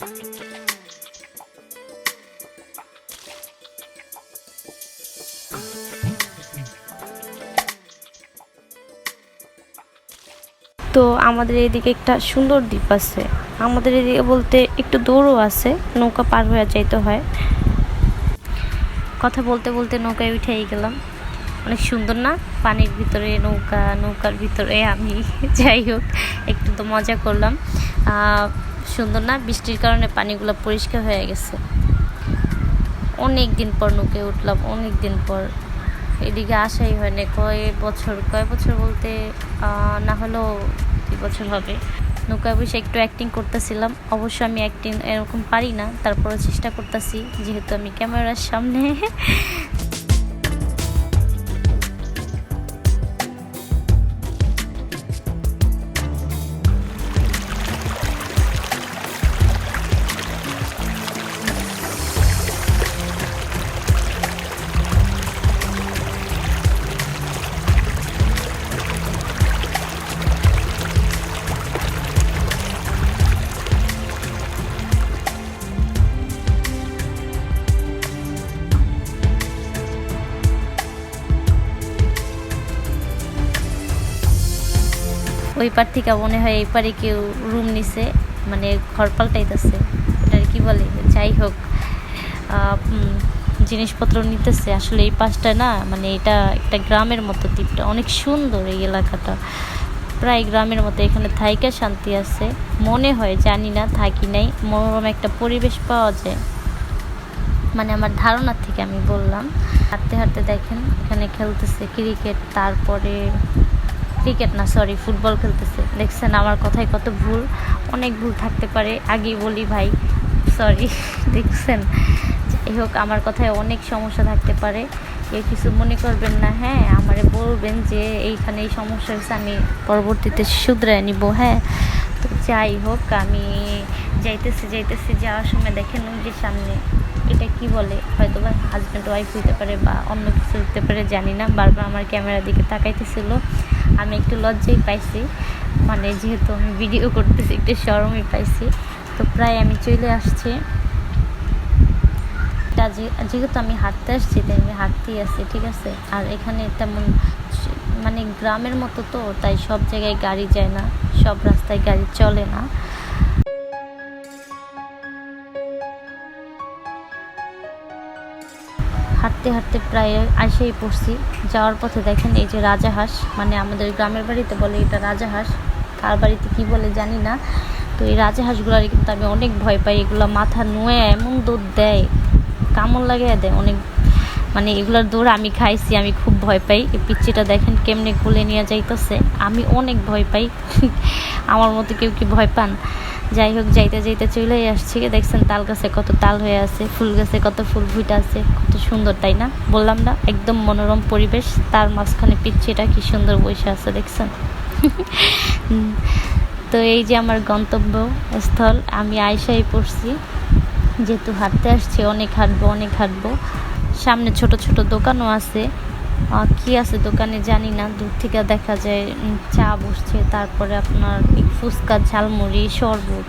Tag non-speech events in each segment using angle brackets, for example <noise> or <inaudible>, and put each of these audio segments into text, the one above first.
তো আমাদের এদিকে একটা সুন্দর দ্বীপ আছে। আমাদের এদিকে বলতে একটু দূরও আছে, নৌকা পার হয়ে যাইতে হয়। কথা বলতে বলতে নৌকায় উঠেই গেলাম। অনেক সুন্দর না? পানির ভিতরে নৌকা, নৌকার ভিতরে আমি। <laughs> যাই হোক, একটু তো মজা করলাম। সুন্দর না, বৃষ্টির কারণে পানিগুলো পরিষ্কার হয়ে গেছে। অনেক দিন পর নৌকায় উঠলাম অনেক দিন পর। এদিকে আসাই হয়নি কয় বছর কয় বছর বলতে না হলেও দুই বছর হবে। নৌকায় বসে একটু অ্যাক্টিং করতেছিলাম। অবশ্য আমি অ্যাক্টিং এরকম পারি না তারপরে চেষ্টা করতেছি, যেহেতু আমি ক্যামেরার সামনে ওই পার থেকে মনে হয় এই পারে কেউ রুম নিছে মানে ঘর পাল্টাইতেছে। এটার কি বলে? যাই হোক জিনিসপত্র নিতেছে। আসলে এই পাশটা না মানে এটা একটা গ্রামের মতো দ্বীপটা। অনেক সুন্দর এই এলাকাটা। প্রায় গ্রামের মতো। এখানে থাইকা শান্তি আছে। মনে হয়, জানি না, থাকি নাই। মনোরম একটা পরিবেশ পাওয়া যায়। মানে আমার ধারণা থেকে আমি বললাম। হাঁটতে হাঁটতে দেখেন, এখানে খেলতেছে ক্রিকেট তারপরে ক্রিকেট না সরি ফুটবল খেলতেছে। দেখছেন আমার কথায় কত ভুল? অনেক ভুল থাকতে পারে। আগেই বলি ভাই সরি <laughs> দেখছেন? যাই হোক, আমার কথায় অনেক সমস্যা থাকতে পারে। কেউ কিছু মনে করবেন না হ্যাঁ আমারে বলবেন যে এইখানে এই সমস্যা হয়েছে, আমি পরবর্তীতে শুধরায় নিব হ্যাঁ। তো যাই হোক, আমি যাইতেছি যাইতেছি, যাওয়ার সময় দেখেন যে সামনে, এটা কি বলে? হয়তো বা হাজব্যান্ড ওয়াইফ হইতে পারে বা অন্য কিছু হতে পারে, জানি না। বারবার আমার ক্যামেরার দিকে তাকাইতেছিল। আমি একটু লজ্জাই পাইছি। মানে যেহেতু আমি ভিডিও করতেছি, একটু সরমই পাইছি। তো প্রায় আমি চলে আসছি। যেহেতু আমি হাঁটতে আসছি, তাই আমি হাঁটতেই আসছি, ঠিক আছে? আর এখানে তেমন মানে গ্রামের মতো তো, তাই সব জায়গায় গাড়ি যায় না, সব রাস্তায় গাড়ি চলে না। হাঁটতে হাঁটতে প্রায় আসেই পড়ছি। যাওয়ার পথে দেখেন এই যে রাজাহাঁস মানে আমাদের গ্রামের বাড়িতে বলে এটা রাজাহাঁস কার বাড়িতে কি বলে জানি না। তো এই রাজাহাঁসগুলার কিন্তু আমি অনেক ভয় পাই, এগুলো মাথা নুয়ে এমন দুধ দেয়, কামড় লাগিয়ে দেয় অনেক। মানে এগুলোর দৌড় আমি খাইছি, আমি খুব ভয় পাই। এই পিচ্ছিটা দেখেন কেমনে খুলে নিয়ে যাইতেছে, আমি অনেক ভয় পাই। <laughs> আমার মতো কেউ কি ভয় পান? যাই হোক, যাইতে যাইতে চলেই আসছি। দেখছেন তাল গাছে কত তাল হয়ে আছে, ফুল গাছে কত ফুল ফুটে আছে, কত সুন্দর, তাই না? বললাম না, একদম মনোরম পরিবেশ। তার মাঝখানে পিচ্ছিটা কি সুন্দর বসে আছে, দেখছেন? তো এই যে আমার গন্তব্য স্থল আমি আয়সাই পড়ছি। যেহেতু হাঁটতে আসছি, অনেক হাঁটবো অনেক হাঁটবো। সামনে ছোট ছোট দোকানও আছে। কি আছে দোকানে জানি না, দূর থেকে দেখা যায় চা বসছে, তারপরে আপনার ফুচকা, ঝালমুড়ি, শরবত।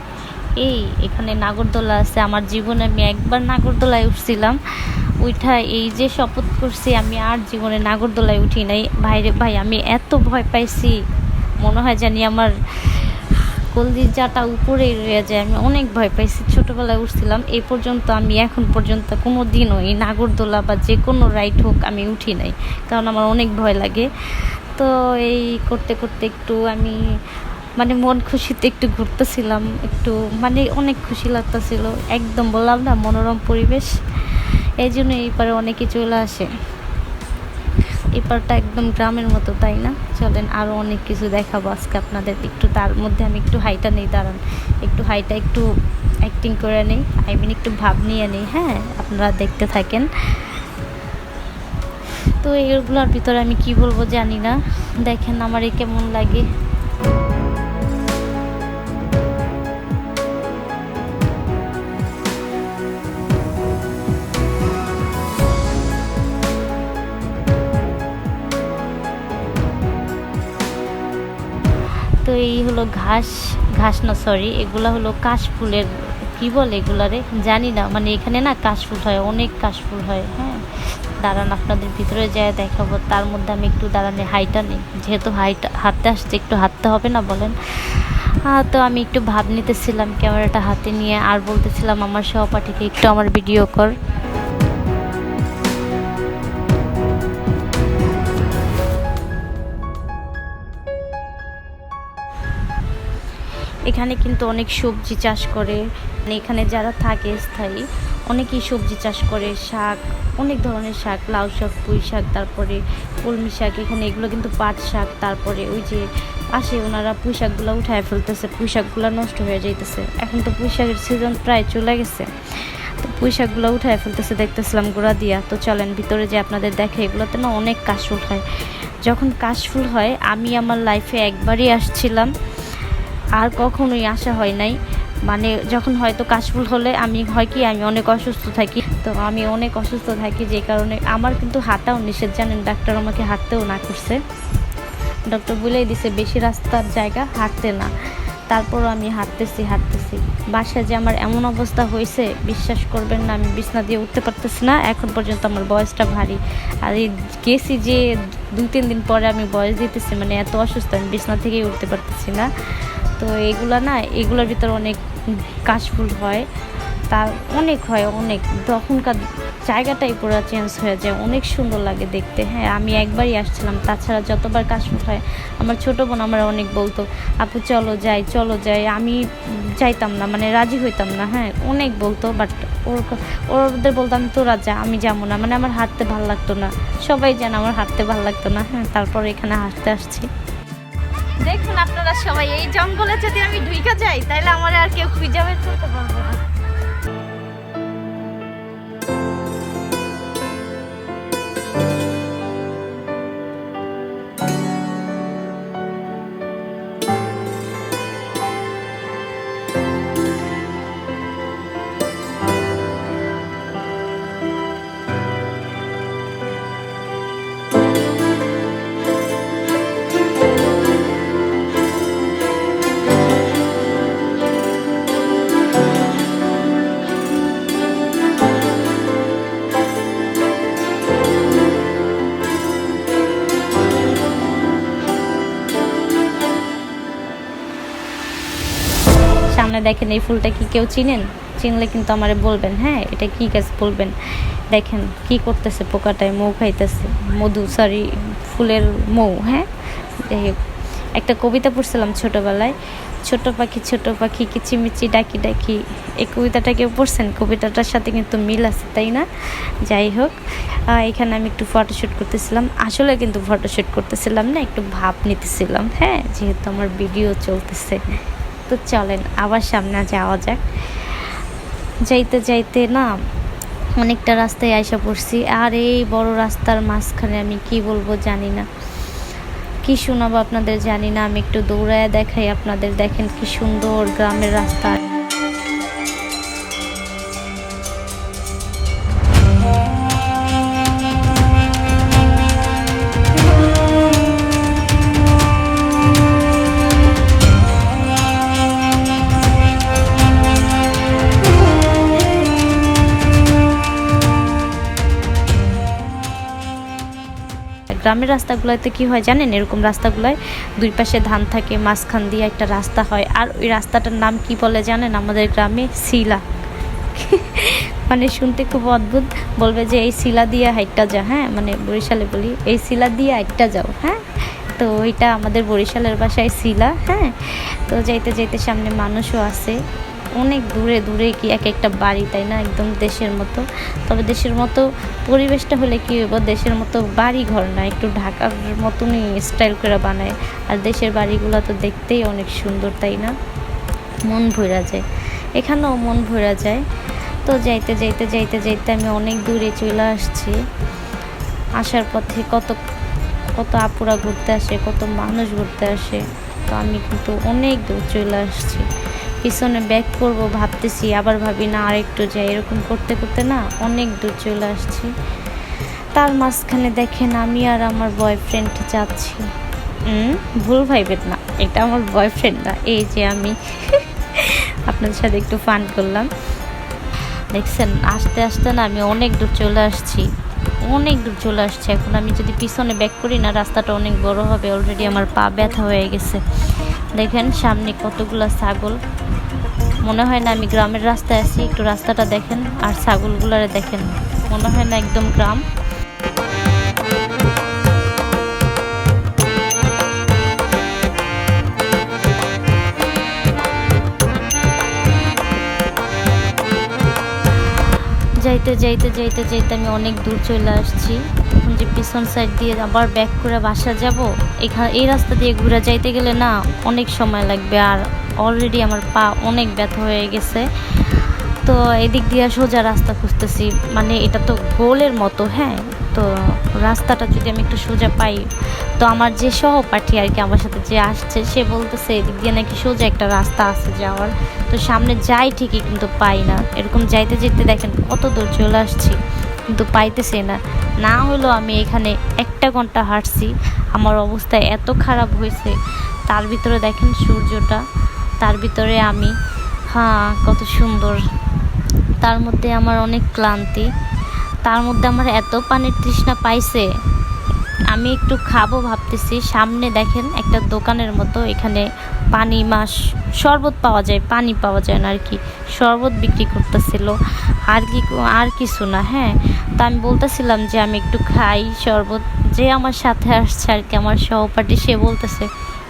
এই, এখানে নাগরদোলা আছে, আমার জীবনে আমি একবার নাগরদোলায় উঠছিলাম। ওইটা এই যে শপথ করছি, আমি আর জীবনে নাগরদোলায় উঠি নাই। ভাইরে ভাই, আমি এত ভয় পাইছি, মনে হয় জানি আমার কলদিজাটা উপরে রয়ে যায়, আমি অনেক ভয় পাইছি। ছোটোবেলায় উঠছিলাম, এই পর্যন্ত আমি এখন পর্যন্ত কোনো দিনও এই নাগরদোলা বা যে কোনো রাইড হোক আমি উঠি নাই, কারণ আমার অনেক ভয় লাগে। তো এই করতে করতে একটু আমি মানে মন খুশিতে একটু ঘুরতেছিলাম, একটু মানে অনেক খুশি লাগতেছিল, একদম বললাম না, মনোরম পরিবেশ। এই জন্য এই পারে অনেকে চলে আসে। এই পারটা একদম গ্রামের মতো, তাই না? চলেন আরও অনেক কিছু দেখাবো আজকে আপনাদের একটু, তার মধ্যে আমি একটু হাইটা নেই, দাঁড়ান। একটু হাইটা একটু অ্যাক্টিং করে নেই আই মিন একটু ভাব নিয়ে নেই হ্যাঁ? আপনারা দেখতে থাকেন। তো এগুলোর ভিতরে আমি কি বলব জানি না। দেখেন আমার এ কেমন লাগে। হলো ঘাস ঘাস না সরি এগুলো হলো কাশ ফুলের কি বলে এগুলারে? জানি না মানে এখানে না কাশফুল হয়, অনেক কাশফুল হয় হ্যাঁ। দাঁড়ান, আপনাদের ভিতরে যায় দেখাবো, তার মধ্যে আমি একটু দাঁড়ানে হাইটা নেই। যেহেতু হাইটা, হাঁটতে আসছে, একটু হাঁটতে হবে না, বলেন। তো আমি একটু ভাব নিতেছিলাম, ক্যামেরাটা হাতে নিয়ে, আর বলতেছিলাম আমার সহপাঠীকে, একটু আমার ভিডিও কর। এখানে কিন্তু অনেক সবজি চাষ করে। মানে এখানে যারা থাকে স্থায়ী, অনেকেই সবজি চাষ করে, শাক, অনেক ধরনের শাক, লাউ শাক, পুঁই শাক, তারপরে কলমি শাক, এখানে এগুলো কিন্তু পাট শাক, তারপরে ওই যে আসে ওনারা পুঁই শাকগুলো উঠায় ফেলতেছে, পুঁই শাকগুলো নষ্ট হয়ে যাইতেছে। এখন তো পুঁই শাকের সিজন প্রায় চলে গেছে। তো পুঁই শাকগুলো উঠায় ফেলতেছে, দেখতেছিলাম গোড়া দিয়া। তো চলেন ভিতরে যে আপনাদের দেখে এগুলোতে না অনেক কাশফুল হয়। যখন কাশফুল হয়, আমি আমার লাইফে একবারই আসছিলাম। আর কখনোই আসা হয় নাই। মানে যখন হয়তো কাশফুল হলে আমি হয় কি, আমি অনেক অসুস্থ থাকি। তো আমি অনেক অসুস্থ থাকি যে কারণে আমার কিন্তু হাঁটাও নিষেধ। জানেন, ডাক্তার আমাকে হাঁটতেও না করছে। ডক্টর বলেই দিছে, বেশি রাস্তার জায়গা হাঁটতে না। তারপরও আমি হাঁটতেছি হাঁটতেছি। বাসায় যে আমার এমন অবস্থা হয়েছে, বিশ্বাস করবেন না, আমি বিছনা দিয়ে উঠতে পারতেছি না। এখন পর্যন্ত আমার বয়সটা ভারী। আর এই গেছি যে দুই তিন দিন পরে আমি বয়স দিতেছি মানে এত অসুস্থ, আমি বিছনা থেকেই উঠতে পারতেছি না। তো এগুলা না, এগুলোর ভিতরে অনেক কাশফুল হয়। তার অনেক হয়, অনেক। তখনকার জায়গাটাই পুরো চেঞ্জ হয়ে যায়, অনেক সুন্দর লাগে দেখতে। হ্যাঁ আমি একবারই আসছিলাম, তাছাড়া যতবার কাশফুল হয়, আমার ছোটো বোন আমার অনেক বলতো, আপু, চলো যাই চলো যাই। আমি যাইতাম না মানে রাজি হইতাম না হ্যাঁ অনেক বলতো বাট ওর ওদের বলতাম তোরা যা, আমি যাব না। মানে আমার হাঁটতে ভালো লাগতো না, সবাই জানে আমার হাঁটতে ভালো লাগতো না হ্যাঁ তারপর এখানে হাঁটতে আসছি। দেখুন আপনারা সবাই, এই জঙ্গলে যদি আমি ঢুইকা যাই, তাহলে আমার আর কেউ খুঁজে বের করতে পারব না। সামনে দেখেন এই ফুলটা কি কেউ চিনেন? চিনলে কিন্তু আমারে বলবেন হ্যাঁ এটা কি গাছ? বলবেন, দেখেন কি করতেছে পোকাটায়, মৌ খাইতেছে। মধু সরি ফুলের মৌ হ্যাঁ? একটা কবিতা পড়ছিলাম ছোটোবেলায়, ছোট পাখি ছোট পাখি, কিচিমিচি, ডাকি ডাকি। এই কবিতাটা কেউ পড়ছেন, কবিতাটার সাথে কিন্তু মিল আছে, তাই না? যাই হোক এখানে আমি একটু ফটোশ্যুট করতেছিলাম। আসলে কিন্তু ফটোশ্যুট করতেছিলাম না, একটু ভাব নিতেছিলাম হ্যাঁ? যেহেতু আমার ভিডিও চলতেছে। তো চলেন, আবার সামনে যাওয়া যাক। যাইতে যাইতে না অনেকটা রাস্তায় আইসা পড়ছি। আর এই বড় রাস্তার মাঝখানে আমি কি বলব জানি না। কি শোনাবো আপনাদের জানি না, আমি একটু দৌড়ায় দেখাই আপনাদের। দেখেন কি সুন্দর গ্রামের রাস্তা। গ্রামের রাস্তাগুলোতে কি হয় জানেন? এরকম রাস্তাগুলোয় দুই পাশে ধান থাকে, মাঝখান দিয়ে একটা রাস্তা হয়। আর ওই রাস্তাটার নাম কি বলে জানেন? আমাদের গ্রামে শিলা। <laughs> মানে শুনতে খুব অদ্ভুত। বলবে যে, এই শিলা দিয়ে হাইটটা যা। হ্যাঁ মানে বরিশালে বলি, এই শিলা দিয়ে হাইটটা যাও। হ্যাঁ তো ওইটা আমাদের বরিশালের বাসায় শিলা। হ্যাঁ তো যাইতে যাইতে সামনে মানুষও আছে। অনেক দূরে দূরে কি এক একটা বাড়ি, তাই না? একদম দেশের মতো। তবে দেশের মতো পরিবেশটা হলে কি হইব? দেশের মতো বাড়ি ঘর না, একটু ঢাকার মতনই স্টাইল করে বানায়। আর দেশের বাড়িগুলো তো দেখতেই অনেক সুন্দর, তাই না? মন ভরা যায়। এখানেও মন ভরা যায়। তো যাইতে যাইতে যাইতে যাইতে আমি অনেক দূরে চলে আসছি। আসার পথে কত কত আপুরা ঘুরতে আসে, কত মানুষ ঘুরতে আসে। তো আমি কিন্তু অনেক দূর চলে আসছি। পিছনে ব্যাক করব, ভাবতেছি, আবার ভাবি, না, আরেকটু যাই। এরকম করতে করতে না অনেক দূর চলে আসছি। তার মাঝখানে দেখেন আমি আর আমার বয়ফ্রেন্ড যাচ্ছি। ভুল ভাইবেন না, এটা আমার বয়ফ্রেন্ড না, এই যে আমি। <laughs> আপনাদের সাথে একটু ফান করলাম। দেখছেন, আস্তে আস্তে না আমি অনেক দূর চলে আসছি। অনেক দূর চলে আসছি। এখন আমি যদি পিছনে ব্যাক করি না, রাস্তাটা অনেক বড় হবে অলরেডি আমার পা ব্যথা হয়ে গেছে। দেখেন, সামনে কতগুলো ছাগল। মনে হয় না আমি গ্রামের রাস্তায় আছি, একটু রাস্তাটা দেখেন আর ছাগলগুলারে দেখেন। মনে হয় না একদম গ্রাম। যাইতে যাইতে যাইতে যাইতে আমি অনেক দূর চলে আসছি। যে পিছন সাইড দিয়ে আবার ব্যাক করে বাসা যাব। এখানে এই রাস্তা দিয়ে ঘুরে যাইতে গেলে না অনেক সময় লাগবে আর অলরেডি আমার পা অনেক ব্যথা হয়ে গেছে। তো এদিক দিয়ে সোজা রাস্তা খুঁজতেছি। মানে এটা তো গোলের মতো হ্যাঁ? তো রাস্তাটা যদি আমি একটু সোজা পাই, তো আমার যে সহপাঠী আর কি আমার সাথে যে আসছে, সে বলতেছে এদিক দিয়ে নাকি সোজা একটা রাস্তা আছে যাওয়ার। তো সামনে যাই ঠিকই কিন্তু পাই না। এরকম যাইতে যেতে দেখেন কত দূর চলে আসছি, কিন্তু পাইতেছে না। না হলো আমি এখানে একটা ঘণ্টা হাঁটছি, আমার অবস্থা এত খারাপ হয়েছে। তার ভিতরে দেখেন সূর্যটা। তার ভিতরে আমি। হ্যাঁ কত সুন্দর। তার মধ্যে আমার অনেক ক্লান্তি। তার মধ্যে আমার এত পানির তৃষ্ণা পাইছে। আমি একটু খাব ভাবতেছি। সামনে দেখেন একটা দোকানের মতো। এখানে পানি মাস, শরবত পাওয়া যায়, পানি পাওয়া যায় না আর কি শরবত বিক্রি করতেছিল। আর কি, আর কিছু না হ্যাঁ। তা আমি বলতেছিলাম যে আমি একটু খাই শরবত। যে আমার সাথে আসছে আর কি, আমার সহপাঠী, সে বলতেছে,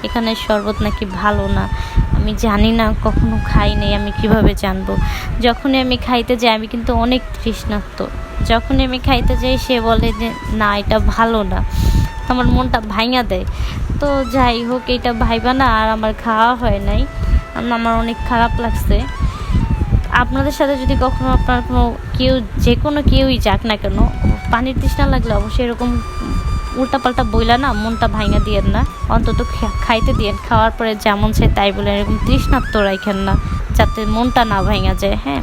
এখানে শরবত নাকি ভালো না। আমি জানি না, কখনো খাই নাই, আমি কীভাবে জানব? যখনই আমি খাইতে যাই, আমি কিন্তু অনেক তৃষ্ণার্ত। যখনই আমি খাইতে যাই, সে বলে যে, না, এটা ভালো না। আমার মনটা ভাঙা দেয়। তো যাই হোক, এটা ভাইবা না, আর আমার খাওয়া হয় নাই। আমার অনেক খারাপ লাগছে। আপনাদের সাথে যদি কখনো আপনার কোনো কেউ, যে কোনো কেউই যাক না কেন, পানির তৃষ্ণা লাগলে অবশ্যই এরকম উল্টাপাল্টা বইলা না, মনটা ভাঙা দিয়েন না। অন্তত খাইতে দিয়েন। খাওয়ার পরে যেমন সে তাই বলে এরকম তৃষ্ণার্ত রাখেন না, যাতে মনটা না ভাঙা যায় হ্যাঁ।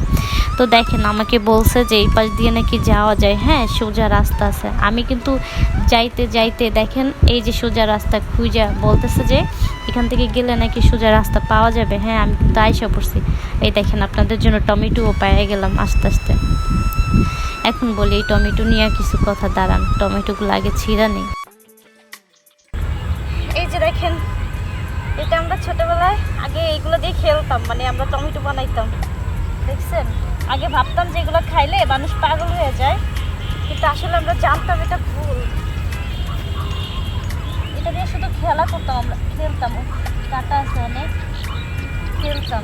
তো দেখেন, আমাকে বলছে যে এই পাশ দিয়ে নাকি যাওয়া যায় হ্যাঁ সোজা রাস্তা আছে। আমি কিন্তু যাইতে যাইতে দেখেন, এই যে সোজা রাস্তা খুঁজা বলতেছে যে এখান থেকে গেলে নাকি সোজা রাস্তা পাওয়া যাবে? হ্যাঁ আমি কিন্তু আইসা পড়ছি। এই দেখেন, আপনাদের জন্য টমেটোও পেয়ে গেলাম আস্তে আস্তে। এখন বলি, এই টমেটো নিয়ে কিছু কথা দাঁড়ান। টমেটোগুলো আগে ছিঁড়া নেই। এই যে দেখেন, এটা আমরা ছোটবেলায় আগে এইগুলো দিয়ে খেলতাম মানে আমরা টমেটো বানাইতাম। দেখছেন? আগে ভাবতাম যে এগুলো খাইলে মানুষ পাগল হয়ে যায়, কিন্তু আসলে আমরা জানতাম এটা ভুল। এটা দিয়ে শুধু খেলা করতাম আমরা, খেলতাম। কাটা আছে অনেক। খেলতাম।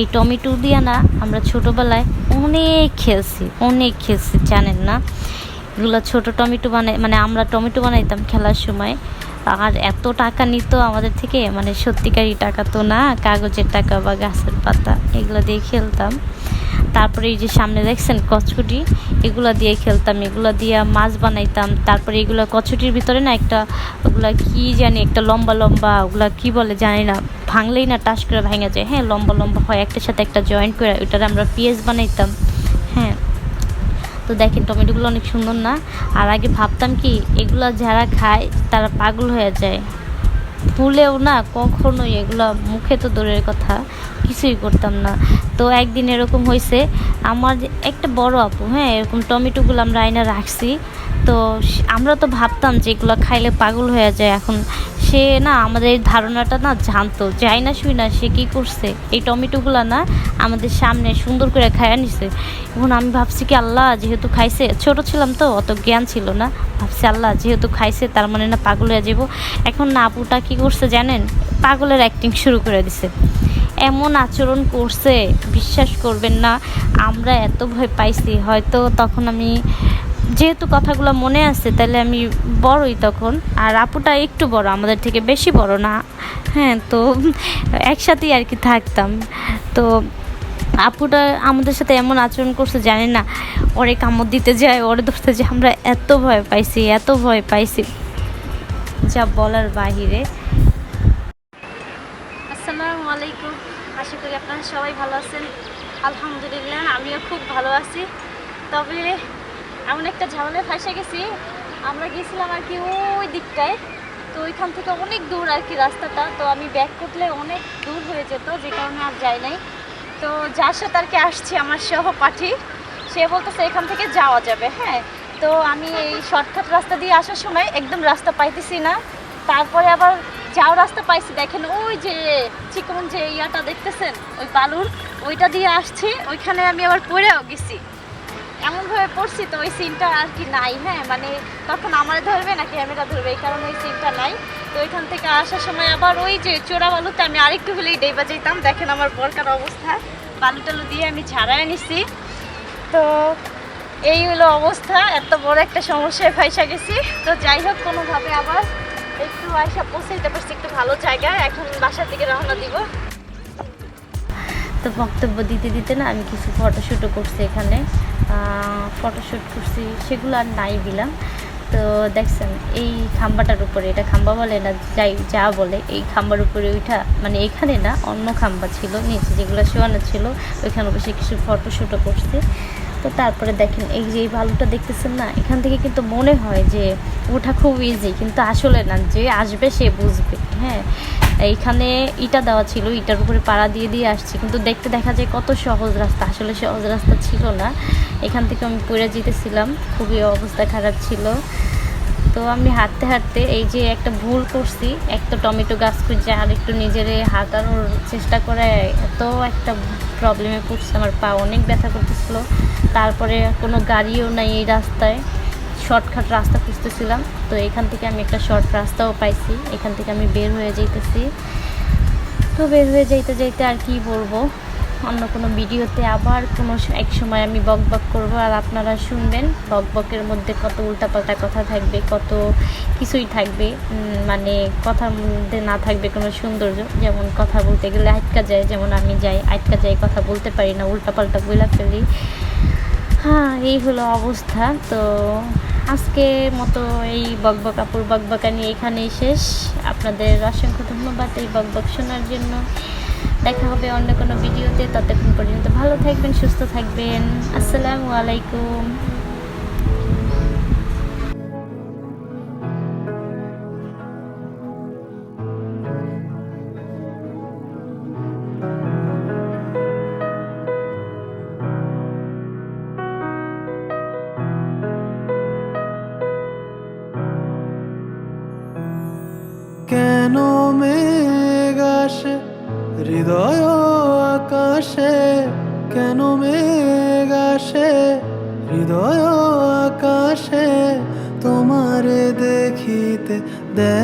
এই টমেটো দিয়ে না, আমরা ছোটোবেলায় অনেক খেলছি অনেক খেলছি, জানেন না? এগুলো ছোট টমেটো বানাই মানে আমরা টমেটো বানাইতাম খেলার সময়। আর এত টাকা নিত আমাদের থেকে মানে সত্যিকারই টাকা তো না, কাগজের টাকা বা গাছের পাতা, এগুলো দিয়ে খেলতাম। তারপরে এই যে সামনে দেখছেন কচকুটি, এগুলো দিয়ে খেলতাম, এগুলো দিয়ে মাছ বানাইতাম, তারপরে এগুলো কচুটির ভিতরে না একটা ওগুলা কি জানি একটা লম্বা লম্বা ওগুলা কি বলে জানি না, ভাঙলেই না টাস করে ভাঙা যায়। হ্যাঁ লম্বা লম্বা হয়, একটার সাথে একটা জয়েন্ট করে ওইটার আমরা পেঁয়াজ বানাইতাম। হ্যাঁ তো দেখেন টমেটোগুলো অনেক সুন্দর না? আর আগে ভাবতাম কি, এগুলো যারা খায় তারা পাগল হয়ে যায়। ভুলেও না কখনোই এগুলো মুখে তো দূরের কথা, কিছুই করতাম না। তো একদিন এরকম হয়েছে আমার একটা বড় আপু হ্যাঁ এরকম টমেটোগুলো আমরা আইনা রাখছি, তো আমরা তো ভাবতাম যে এগুলো খাইলে পাগল হয়ে যায়, এখন সে না আমাদের এই ধারণাটা না জানতো, যাই না শুই না সে কী করছে? এই টমেটোগুলো না আমাদের সামনে সুন্দর করে খাইয়া নিছে। এখন আমি ভাবছি কি আল্লাহ যেহেতু খাইছে, ছোট ছিলাম তো, অত জ্ঞান ছিল না। ভাবছি আল্লাহ যেহেতু খাইছে, তার মানে না পাগল হয়ে যাব। এখন না আপুটা কী করছে জানেন? পাগলের অ্যাক্টিং শুরু করে দিছে। এমন আচরণ করছে, বিশ্বাস করবেন না, আমরা এত ভয় পাইছি। হয়তো তখন আমি যেহেতু কথাগুলো মনে আছে, তাহলে আমি বড়ই তখন। আর আপুটা একটু বড়, আমাদের থেকে বেশি বড় না। হ্যাঁ তো একসাথেই আর কি থাকতাম। তো আপুটা আমাদের সাথে এমন আচরণ করছে, জানি না, ওরে কামড় দিতে যায়, ওরে ধরতে যায়। আমরা এত ভয় পাইছি, এত ভয় পাইছি। যা বলার বাহিরে। আসসালামু আলাইকুম। আশা করি আপনারা সবাই ভালো আছেন। আলহামদুলিল্লাহ, আমিও খুব ভালো আছি। তবে এমন একটা ঝামেলায় ফাঁসে গেছি। আমরা গেছিলাম আর কি ওই দিকটায়। তো ওইখান থেকে অনেক দূর আর কি রাস্তাটা। তো আমি ব্যাক করলে অনেক দূর হয়ে যেত, যে কারণে আর যাই নাই। তো যার সাথে আর কি আসছি আমার সহপাঠী, সে বলতেছে এখান থেকে যাওয়া যাবে হ্যাঁ। তো আমি এই শর্টকাট রাস্তা দিয়ে আসার সময় একদম রাস্তা পাইতেছি না। তারপরে আবার যাও রাস্তা পাইছি, দেখেন ওই যে চিকন যে ইয়াটা দেখতেছেন? ওই বালুর, ওইটা দিয়ে আসছি। ওইখানে আমি আবার পড়েও গেছি। এমনভাবে পড়ছি, তো ওই সিনটা আর কি নাই হ্যাঁ? মানে তখন আমার ধরবে না ক্যামেরা ধরবে, এই কারণে ওই সিনটা নাই। তো ওইখান থেকে আসার সময় আবার ওই যে চোরা বালুতে আমি আরেকটু হলেই ডেবা যেতাম দেখেন আমার বরকার অবস্থা। বালু টালু দিয়ে আমি ঝাড়ায় নিছি। তো এই হলো অবস্থা, এত বড় একটা সমস্যায় ফাইসা গেছি। তো যাই হোক, কোনোভাবে আবার একটু আয়সা পৌঁছাইতে পারছি, একটু ভালো জায়গায় এখন বাসার দিকে রওনা দিব। তো বক্তব্য দিতে দিতে না আমি কিছু ফটোশ্যুটও করছি এখানে। ফটোশ্যুট করছি, সেগুলো আর নাই দিলাম তো দেখছেন, এই খাম্বাটার উপরে, এটা খাম্বা বলে না, যাই, যা বলে, এই খাম্বার উপরে ওইটা মানে এখানে না, অন্য খাম্বা ছিল, নিচে যেগুলো শোয়ানো ছিল, ওইখানে বসে কিছু ফটোশ্যুটও করছি। তো তারপরে দেখেন, এই যে এই ভালুটা দেখতেছেন না, এখান থেকে কিন্তু মনে হয় যে ওঠা খুব ইজি কিন্তু আসলে না, যে আসবে সে বুঝবে হ্যাঁ? এইখানে ইটা দেওয়া ছিল, ইটার উপরে পাড়া দিয়ে দিয়ে আসছে, কিন্তু দেখতে দেখা যায় কত সহজ রাস্তা, আসলে সহজ রাস্তা ছিল না। এখান থেকে আমি পড়ে যেতেছিলাম, খুবই অবস্থা খারাপ ছিল। তো আমি হাঁটতে হাঁটতে এই যে একটা ভুল করছি এক তো টমেটো গাছ খুঁজছে আর একটু নিজের হাঁটানোর চেষ্টা করে এত একটা প্রবলেমে পড়ছে, আমার পা অনেক ব্যথা করতেছিল। তারপরে কোনো গাড়িও নাই এই রাস্তায় শর্টকাট রাস্তা খুঁজতেছিলাম। তো এখান থেকে আমি একটা শর্ট রাস্তাও পাইছি, এখান থেকে আমি বের হয়ে যাইতেছি। তো বের হয়ে যাইতে যাইতে আর কি বলব? অন্য কোনো ভিডিওতে আবার কোনো এক সময় আমি বক বক করব আর আপনারা শুনবেন। বক বকের মধ্যে কত উল্টাপাল্টা কথা থাকবে, কত কিছুই থাকবে। মানে কথার মধ্যে না থাকবে কোনো সৌন্দর্য। যেমন কথা বলতে গেলে আটকা যায়, যেমন আমি যাই, আটকা যাই কথা বলতে পারি না, উল্টাপাল্টা বইলা ফেলি। হ্যাঁ এই হলো অবস্থা। তো আজকের মতো এই বকবকাপুর বকবকা নিয়ে এখানেই শেষ। আপনাদের অসংখ্য ধন্যবাদ এই বকবক শোনার জন্য। দেখা হবে অন্য কোনো ভিডিওতে, ততক্ষণ পর্যন্ত ভালো থাকবেন, সুস্থ থাকবেন। আসসালামু আলাইকুম। কেন আসে হৃদয় আকাশে কেন মেঘ আসে? হৃদয় আকাশে তোমারে দেখিতে দেয়